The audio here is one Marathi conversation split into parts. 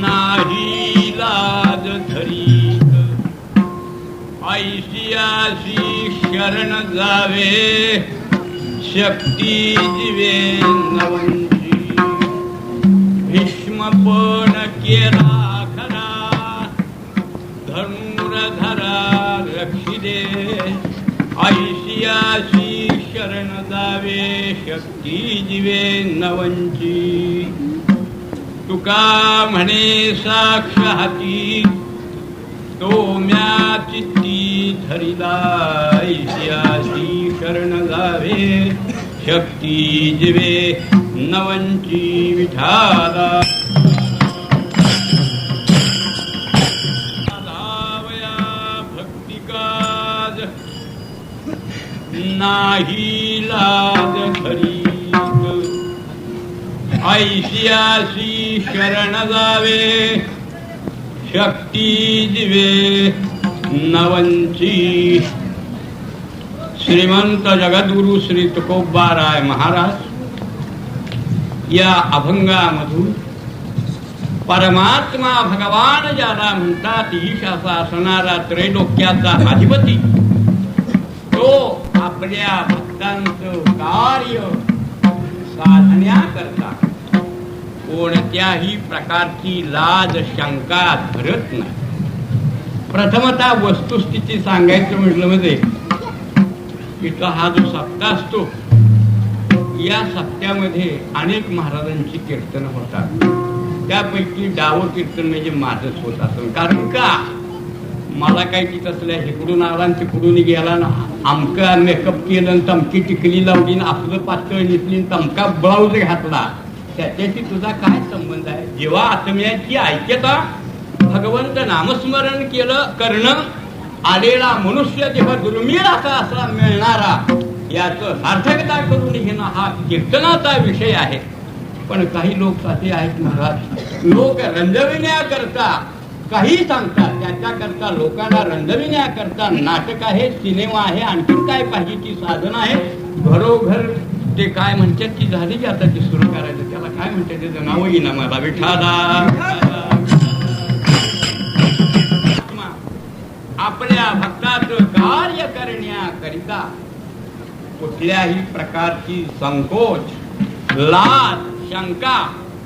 नाही लाज धरीत. ऐशियाशी शरण जावे शक्ती जिवे नवंची भीष्म पण केला खरा धनुरधरा रक्षिदे ऐशियाशी शरण जावे शक्ती दिवे नवंची तुका म्हणे साक्ष हाती तो म्या चित्ती धरिला ऐशियाशी शरण लावे शक्ती जिवे नवंची विठाला. नाही लाज खरी. ऐशियाशी शरण जावे शक्ती दिवे नवंची. श्रीमंत जगद्गुरु श्री तुकोबाराय महाराज या अभंगामधून परमात्मा भगवान ज्याला म्हणतात ईश असा असणारा त्रैलोक्याचा अधिपती तो आपल्या भक्तांचं कार्य साधण्याकरता कोणत्याही प्रकारची लाज शंका धरत नाही. प्रथमतः वस्तुस्थिती सांगायचं म्हटलं म्हणजे इथला हा जो सप्ताह असतो या सप्त्यामध्ये अनेक महाराजांची कीर्तन होतात. त्यापैकी डावं कीर्तन म्हणजे माझंच होत असं. कारण का? मला काय की तसल्या हिकडून आला आणि तिकडून गेला ना आमका मेकअप केलं तमकी टिकली लावली आणि आपलं पातळ निसली तमका ब्लाऊज घातला. त्याच्याशी तुझा काय संबंध आहे? जेव्हा आत्म्याची ऐक्यता भगवंत नामस्मरण केलं करणं आलेला मनुष्य जेव्हा दुर्मिळ असा असा मिळणारा याच सार्थकता करून घेणं हा कीर्तनाचा विषय आहे. पण काही लोक असे आहेत महाराज लोक रंजविण्याकरता काही सांगतात. त्याच्याकरता लोकांना रंजविण्याकरता नाटक आहे सिनेमा आहे आणखी काय पाहिजे ती साधन आहे घरोघर ते काय म्हणतात की झाली की आता ती सुरू करायचं? त्याला काय म्हणतात? त्याचं नाव येईना मला. विठाला आपल्या भक्तात कार्य करण्याकरिता कुठल्याही प्रकारची संकोच लाज शंका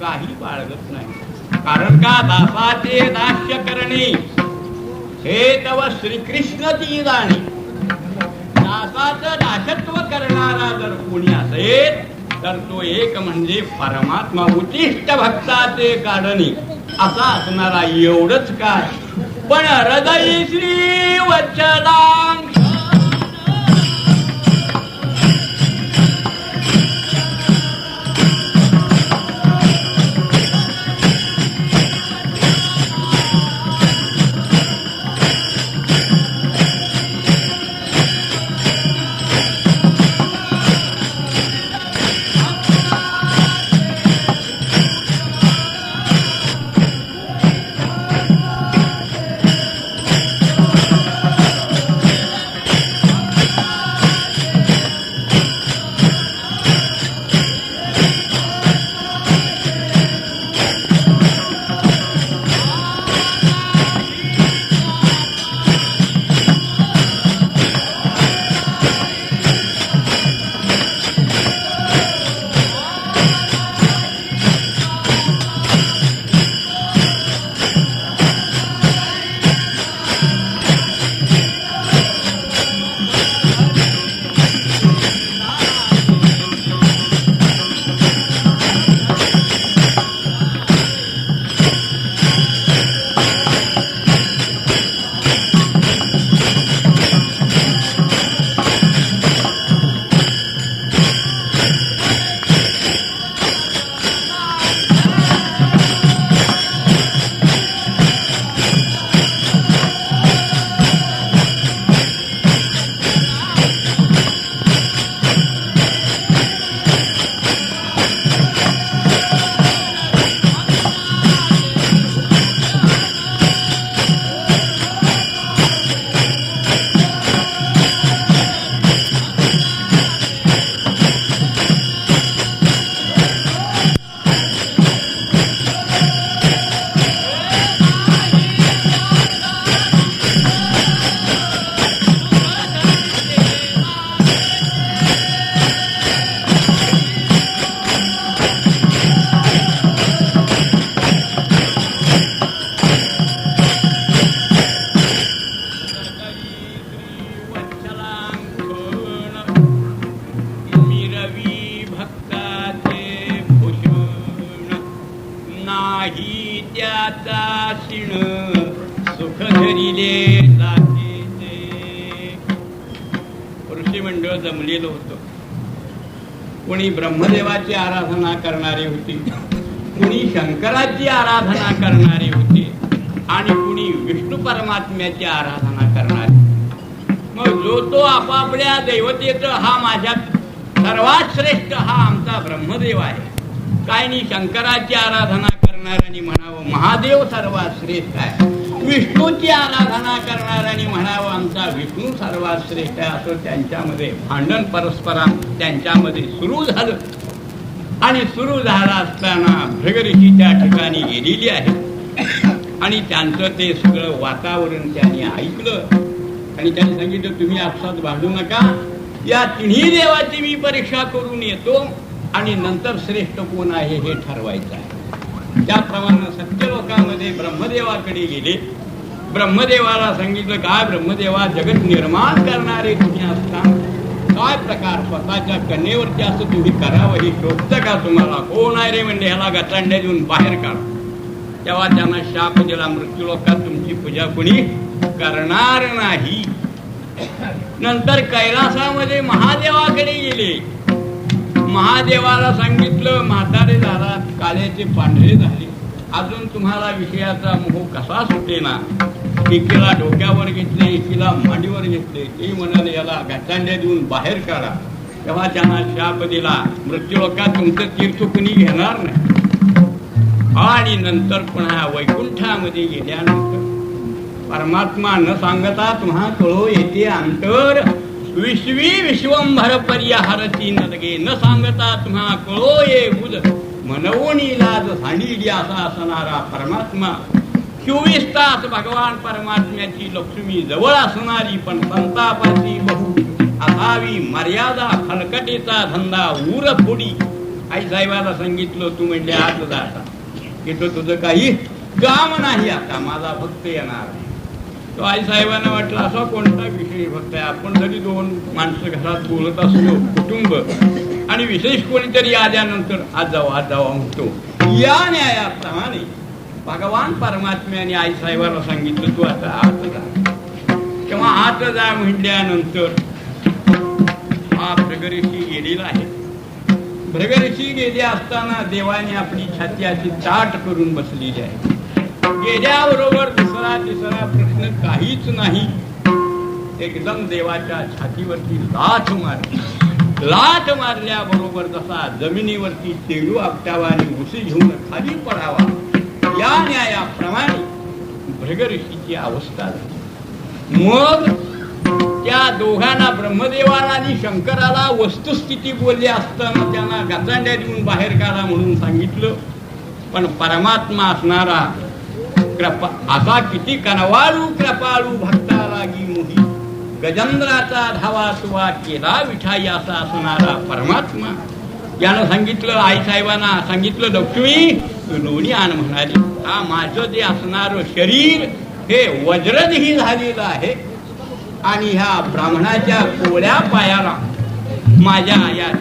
काही बाळगत नाही. कारण का? दासाचे दास्य करणे हे तव श्रीकृष्ण ती जाणे दासाचं दासत्व करणारा जर कोणी असेल तर तो एक म्हणजे परमात्मा उचिष्ट भक्ताचे कारणी असा असणारा एवढंच काय. पण हृदय श्री वचलांग ब्रह्मदेवाची आराधना करणारे होते. कुणी शंकराची आराधना करणारे होते आणि कुणी विष्णू परमात्म्याची आराधना करणारे. मग जो तो आपापल्या दैवतेचं हा माझ्या सर्वात श्रेष्ठ हा आमचा ब्रह्मदेव आहे. काय नाही शंकराची आराधना करणाऱ्यांनी म्हणावं महादेव सर्वात श्रेष्ठ आहे. विष्णूची आराधना करणाऱ्यांनी म्हणावं आमचा विष्णू सर्वात श्रेष्ठ असं त्यांच्यामध्ये भांडण परस्परा त्यांच्यामध्ये सुरू झालं. आणि सुरू झाला असताना भृगऋषी त्या ठिकाणी गेलेली आहे. आणि त्यांचं ते सगळं वातावरण त्यांनी ऐकलं. आणि त्यांनी सांगितलं तुम्ही आपसात भांडू नका. या तिन्ही देवाची मी परीक्षा करून येतो. आणि नंतर श्रेष्ठ कोण आहे हे ठरवायचं आहे. त्याप्रमाणे सत्य लोकांमध्ये ब्रह्मदेवाकडे गेले. ब्रह्मदेवाला सांगितलं काय ब्रह्मदेवा जगत निर्माण करणारे तुम्ही असता. काय प्रकार स्वतःच्या कन्येवरती असं तुम्ही करावं हे शोभतं का तुम्हाला? कोण आहे रे म्हणजे ह्याला गटांड्या देऊन बाहेर काढा. तेव्हा त्यांना शाप दिला मृत्यू लोकात तुमची पूजा कुणी करणार नाही. नंतर कैलासामध्ये महादेवाकडे गेले. महादेवाला सांगितलं म्हातारे झाला काळ्याचे पांढरे झाले. अजून तुम्हाला विषयाचा मोह कसा सुटेना? एकीला डोक्यावर घेतले एकीला मांडीवर घेतले. ते म्हणाले याला गचांड्या देऊन बाहेर काढा. तेव्हा त्यांना शाप दिला मृत्यूलोकात तुमचं तीर्थ कुणी घेणार नाही. आणि नंतर पुन्हा वैकुंठामध्ये गेल्यानंतर परमात्मा न सांगता तुम्हा कळो येते अंतर विश्वी विश्वंभर पर्याहरती नदगे न सांगता तुम्हा कळो ये बुध मनवून लाज सांडिली असा असणारा परमात्मा. चोवीस तास भगवान परमात्म्याची लक्ष्मी जवळ असणारी पण संतापाची बहु. असावी मर्यादा खलकटीचा धंदा उर फोडी. आई साहेबाला सांगितलं तू म्हणजे आज जाता की तो तुझं काही काम नाही आता. माझा भक्त येणार. तो आईसाहेबांना वाटलं असा कोणता विषय फक्त आहे? आपण जरी दोन माणसं घरात बोलत असलो कुटुंब आणि विशेष कोणीतरी आल्यानंतर आज जाऊ आज जावा म्हणतो या न्यायाप्रमाणे भगवान परमात्म्याने आईसाहेबाला सांगितलं तू आता आत जा. तेव्हा आत जा म्हणल्यानंतर हा भ्रगऋषी गेलेला आहे. भ्रगऋषी गेले असताना देवाने आपली छाती अशी ताट करून बसलेली आहे. गेल्याबरोबर दुसरा तिसरा प्रश्न काहीच नाही. एकदम देवाच्या छातीवरती लाथ मारली. लाथ मारल्याबरोबर जसा जमिनीवरती तेडू आपटावा आणि घेऊन खाली पडावा या न्यायाप्रमाणे भृगऋषीची अवस्था झाली. मग त्या दोघांना ब्रह्मदेवाला आणि शंकराला वस्तुस्थिती बोलली असताना त्यांना गचांड्या देऊन बाहेर काढा म्हणून सांगितलं. पण परमात्मा असणारा कृपा. असा किती कनवाळू कृपाळू भक्ता लागी मोही. गजंद्राचा धावा सुवा केला विठाई असा असणारा परमात्मा. यानं सांगितलं आईसाहेबांना सांगितलं लक्ष्मी तू लोणी आण म्हणाली. हा माझं जे असणार शरीर हे वज्रदही झालेलं आहे. आणि ह्या ब्राह्मणाच्या कोळ्या पायाला माझ्या या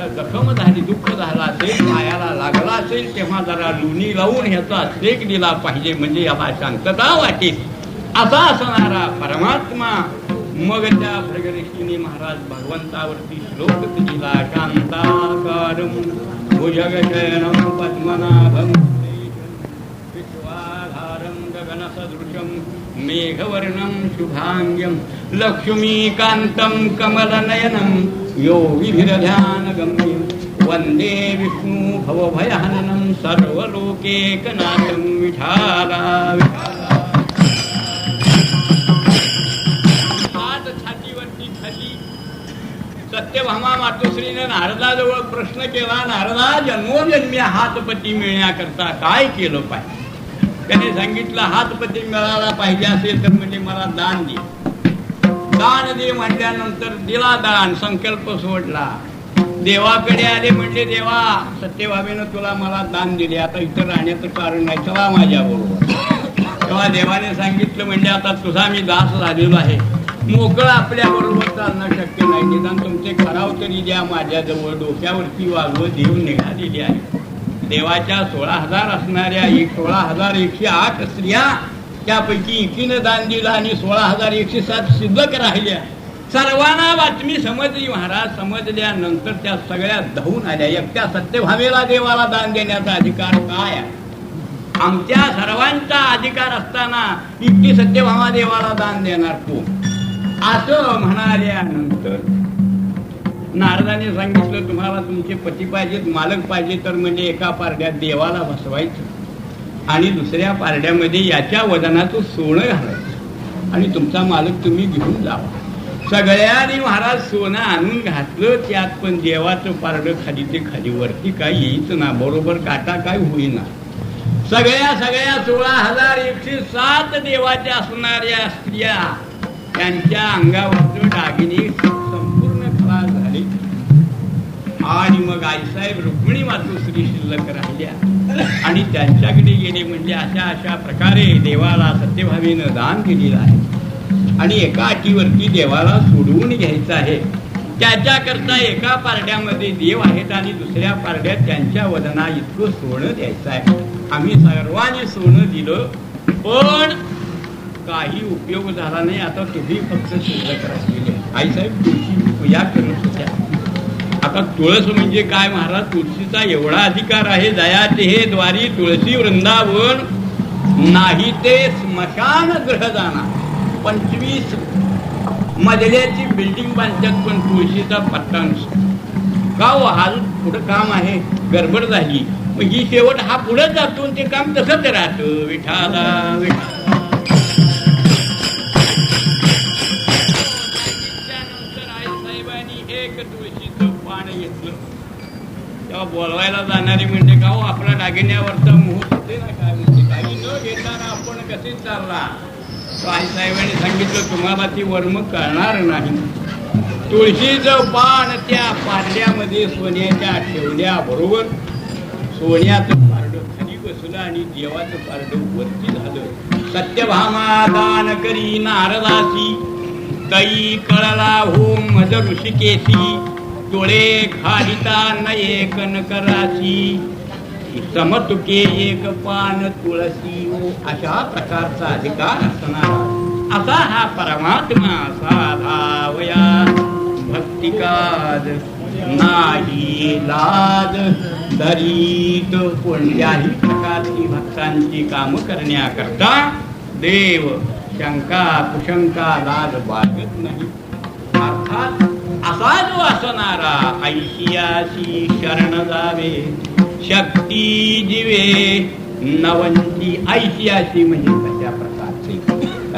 शरीराचा जखम झाली दुःख झाला असेल मायाला लागला असेल तेव्हा जरा लुणी लावून ह्याचा शेक दिला पाहिजे म्हणजे याला शांतता वाटेल. असा असणारा परमात्मा मग त्या प्रगतीने महाराज भगवंतावरती श्लोक दिला शांताकारम भुजगशयनम पद्मनाभम विश्वाधारं गगनसदृशं मेघवर्णं शुभाङ्ग्यं लक्ष्मीकान्तं कमलनयनं योगिभिरध्यानगम्यं वन्दे विष्णुभवभयहननं सर्वलोकेकनाथं विठाला हात छातीवरती खाली सत्यभामा मातोश्रीने नारदाजवळ प्रश्न केला नारदा जन्मोजन्मी हातपती मिळण्याकरता काय केलं पाहिजे? त्याने सांगितलं हातपती मिळाला पाहिजे असेल तर म्हणजे मला दान दे. दान दे म्हटल्यानंतर दिला दान संकल्प सोडला. देवाकडे आले म्हणजे देवा सत्यभावेनं तुला मला दान दिले. आता इथं राहण्याचं कारण नाही. चला माझ्या बरोबर तेव्हा देवाने सांगितलं म्हणजे आता तुझा मी दास झालेलो आहे. मोकळं आपल्या बरोबर चालणं शक्य नाही. निदान तुमचे खराव तरी द्या. माझ्याजवळ डोक्यावरती वाजवत देऊन निघालेली आहे. देवाच्या सोळा हजार असणाऱ्या एक सोळा हजार एकशे आठ स्त्रिया त्यापैकी एकीनं दान दिलं आणि सोळा हजार एकशे सात शिल्लक राहिल्या. सर्वांना बातमी समजली महाराज समजल्यानंतर त्या सगळ्या धावून आल्या. एकट्या सत्यभावेला देवाला दान देण्याचा अधिकार काय आहे? आमच्या सर्वांचा अधिकार असताना इतकी सत्यभामा देवाला दान देणार कोण? असं म्हणाल्यानंतर नारदाने सांगितलं तुम्हाला तुमचे पती पाहिजेत मालक पाहिजे तर म्हणजे एका पारड्यात देवाला बसवायचं. आणि दुसऱ्या पारड्यामध्ये याच्या वजनाचं सोनं घालायचं. आणि तुमचा मालक तुम्ही घेऊन जावा सगळ्यांनी महाराज सोनं आणून घातलं त्यात पण देवाचं पारडं खाली ते खाली वरती काय येईच ना बरोबर काटा काय होईना. सगळ्या सगळ्या सोळा हजार एकशे सात देवाच्या असणाऱ्या स्त्रिया त्यांच्या अंगावरचं दागिने आणि मग आईसाहेब रुक्मिणी मातोश्री शिल्लक राहिल्या. आणि त्यांच्याकडे गेले म्हणजे अशा अशा प्रकारे देवाला सत्यभावीनं दान केलेलं आहे. आणि एका अटीवरती देवाला सोडवून घ्यायचं आहे. त्याच्याकरता एका पारड्यामध्ये देव आहेत आणि दुसऱ्या पारड्यात त्यांच्या वदना इतकं सोनं द्यायचं आहे. आम्ही सर्वांनी सोनं दिलं पण काही उपयोग झाला नाही. आता तुम्ही फक्त शिल्लक राहिलेले. आईसाहेब तुमची पूजा करत होत्या. आता तुळस म्हणजे काय महाराज? तुळशीचा एवढा अधिकार आहे जयाचे हे द्वारी तुळशी वृंदावन नाही ते स्मशान ग्रह जाणार. पंचवीस मजल्याची बिल्डिंग बांधतात पण तुळशीचा पत्ता नसतो का हो हा पुढं काम आहे? गडबड झाली. मग ही शेवट हा पुढे जातो ते काम तसंच राहतं. विठाला विठाला त्यानंतर आईसाहेबांनी एक तुळशीचं पान घेतलं. तेव्हा बोलवायला जाणारे म्हणजे का हो आपला दागिन्यावरचा मुहूर्त होते ना काय म्हणजे काही न घेताना आपण कसे चालला? तो आईसाहेबांनी सांगितलं तुम्हाला ती वर्म कळणार नाही. तुळशीचं पान त्या पारड्यामध्ये सोन्याच्या ठेवल्याबरोबर सोन्याचं पारडं खाली बसलं आणि देवाचं पारडं वरती झालं. सत्यभामा दान करी नारदासी तई कळला हो मज ऋषिकेशी. डोळे खालिता एक कनकराची समतुके एक पान तुळसी हो, अशा प्रकारचा अधिकार असणारा. असा हा परमात्मा साधावया. भक्तिकाद नाही लाद दरीत कोणत्याही प्रकारची भक्तांची काम करण्याकरता देव शंका कुशंका लाज बाळगत नाही. अर्थात असा जो असणारा ऐशियाशी शरण जावे. शक्ती जिवे नवंती ऐशियाशी म्हणजे कशा प्रकारचे.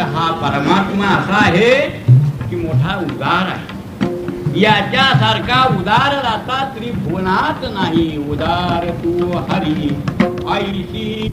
हा परमात्मा असा आहे की मोठा उदार आहे. याच्यासारखा उदार राहता त्रिभुवनात नाही. उदार तू हरी ऐशी